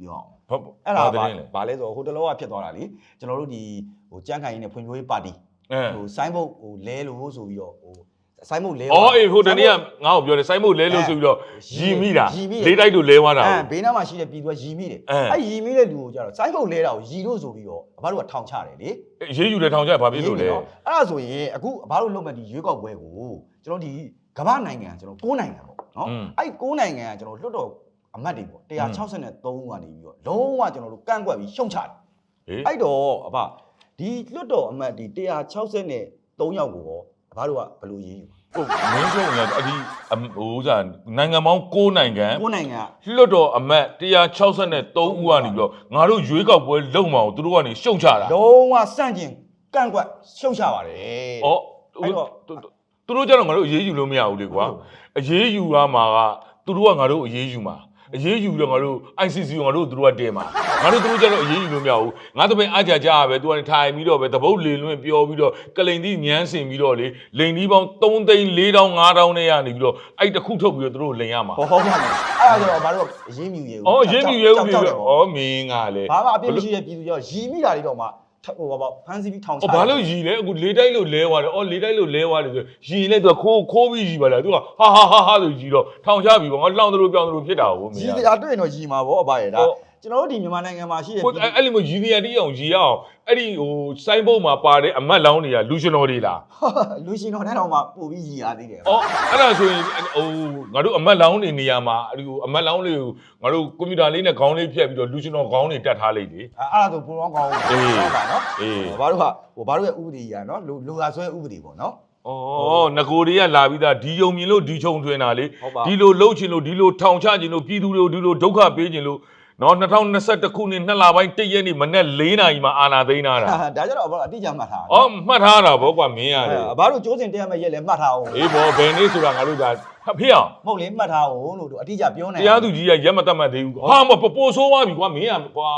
ပြောအောင်ဟုတ်အဲ့ဒါဘာဘာသတင်းလဲဘာလဲဆိုတော့ဟိုတလောကဖြစ်သွားတာလေကျွန်တော်တို့ဒီဟိုကြမ်းခိုင်ရေးနဲ့ဖွံ့ဖြိုးရေးပါတီအဲဟိုဆိုင်းဘုတ်ဟိုလဲလို့ဆိုပြီးတော့ဟိုဆိုင်းဘုတ်လဲအော်အေးဟိုတနေ့ကငါ့ကိုပြောတယ်စိုင်းမို့လဲလို့ဆိုပြီးတော့ရီမိတာရီမိတယ်လေးတိုက်တို့လဲသွားတာအဲကိုဘေးနားမှာရှိတဲ့ပြည်သူကရီမိတယ်အဲအဲ့ရီမိတဲ့လူကိုကြတော့ဆိုင်းဘုတ်လဲတာကိုရီလို့ဆိုပြီးတော့ဘာလို့ကထောင်ချတယ်လေရေးယူတဲ့ထောင်ကျဘာဖြစ်လို့လဲနော်အဲ့ဒါဆိုရင်အခုဘာလို့လုံးမဲ့ဒီရွေးကောက်ပွဲကိုကျွန်တော်ဒီကမ္ဘာနိုင်ငံကျွန်တော်9နိုင်ငံပေါ့နော်အဲ့9နိုင်ငံကကျွန်တော်လွတ်တော် အမတ်တွေပေါ့163ဦးကနေပြီးတော့လုံးဝကျွန်တော်တို့ကန့်ကွက်ပြီးရှုံချတယ်ဟေးအဲ့တော့အဖဒီလွတ်တော်အမတ်ဒီ163ယောက်ကိုရောအဖတို့ကဘယ်လိုရေးယူဟုတ်မင်းပြောနေတာအဒီအမဟိုဥစားနိုင်ငံပေါင်း6နိုင်ငံ9နိုင်ငံကလွတ်တော်အမတ်163ဦးကနေပြီးတော့ငါတို့ရွေးကောက်ပွဲလုံမအောင်သူတို့ကနေရှုံချတာလုံးဝစန့်ကျင်ကန့်ကွက်ရှုံချပါတယ်ဩအဲ့တော့သူတို့ကျတော့ငါတို့အရေးယူလို့မရဘူးလေကွာအရေးယူရမှာကသူတို့ကငါတို့အရေးယူမှာ အရေးယူတော့ငါတို့ ICC ကိုငါတို့သူတို့ကတင်မှာငါတို့သူတို့ကျတော့အရေးယူလို့မရဘူးငါတပင်အကြကြရပဲသူကနေထိုင်ပြီးတော့ပဲတပုတ်လေလွင့်ပြောပြီးတော့ကလိန်တိညမ်းစင်ပြီးတော့လေလိန်ဒီပေါင်း3သိန်း4တောင်း5တောင်းနဲ့ရနေပြီးတော့အဲ့တစ်ခုထုတ်ပြီးတော့သူတို့လိန်ရမှာဟောဟောပါမယ်အဲ့ဒါဆိုတော့ဘာလို့အရေးမြူရေ။အော်ရင်းမြူရဲဦးလေကြောက်တယ်ပေါ့။အော်မင်းကလေဘာမှအပြစ်မရှိတဲ့ပြည်သူရောရီမိတာတွေတော့မှထ ဟိုဘာဖမ်းဆီးပြီးထောင်ချ။အော်ဘာလို့ရီလဲအခုလေးတိုက်လို့လဲသွားတယ်။အော်လေးတိုက်လို့လဲသွားတယ်ဆိုရီလဲသူကခိုးခိုးပြီးရီပါလား။သူကဟာဟာဟာဟာဆိုရီတော့ထောင်ချပြီပေါ့။ငါလောင်သလိုပြောင်းသလိုဖြစ်တာကိုမင်းရီကတရားတွေ့ရင်တော့ရီမှာပေါ့အဘရဲ့ဒါဟုတ် ကျွန်တော်တို့ဒီမြန်မာနိုင်ငံမှာရှိတဲ့ ကို ပြည်သူ အဲ့လိုမျိုးရီနေရတိအောင်ရီရအောင်အဲ့ဒီဟိုစိုင်းဘုတ်မှာပါတဲ့အမတ်လောင်းတွေကလူရှင်တော်တွေလား လူရှင်တော်တဲ့တော့မှပို့ပြီးရီရသေးတယ် ။အော်အဲ့ဒါဆိုရင်ဟိုငါတို့အမတ်လောင်းတွေနေရာမှာအဲ့ဒီဟိုအမတ်လောင်းတွေကိုငါတို့ကွန်ပျူတာလေးနဲ့ခေါင်းလေးဖြတ်ပြီးတော့လူရှင်တော်ခေါင်းတွေတက်ထားလိုက်လေ အဲ့အဲ့ဒါဆိုပူရောင်းကောင်း အေး ဟုတ်ပါနော် အေး ဘာတို့ကဟိုဘာတို့ရဲ့ဥပဒေကြီးอ่ะเนาะလူလူဟာဆွဲဥပဒေပေါ့เนาะ ။အော်ငကိုတွေကလာပြီးသားဒီယုံမြင်လို့ဒီချုံထွင်တာလေ ဟုတ်ပါ ဒီလိုလှုပ်ချင်လို့ဒီလိုထောင်ချချင်လို့ပြည်သူတွေကိုဒီလိုဒုက္ခပေးချင်လို့ နော်2021ခုနှစ်နှစ်လပိုင်း1ရက်နေ့မနေ့4နာရီမှာအာနာသိမ်းထားတာဒါကြတော့ဘာအတိအကျမှတ်ထား။အော်မှတ်ထားတာဗောကွာမင်းရတယ်ဘာတို့ကျိုးစင်တရားမဲ့ရက်လဲမှတ်ထားအောင်။အေးဗောဘယ်နေ့ဆိုတာငါတို့ကဖေးအောင်မဟုတ်လေမှတ်ထားအောင်လို့တို့အတိအကျပြောနေတရားသူကြီးကရက်မတတ်မှတ်သေးဘူး။ဟာမပို့ဆိုးသွားပြီကွာမင်းကကွာ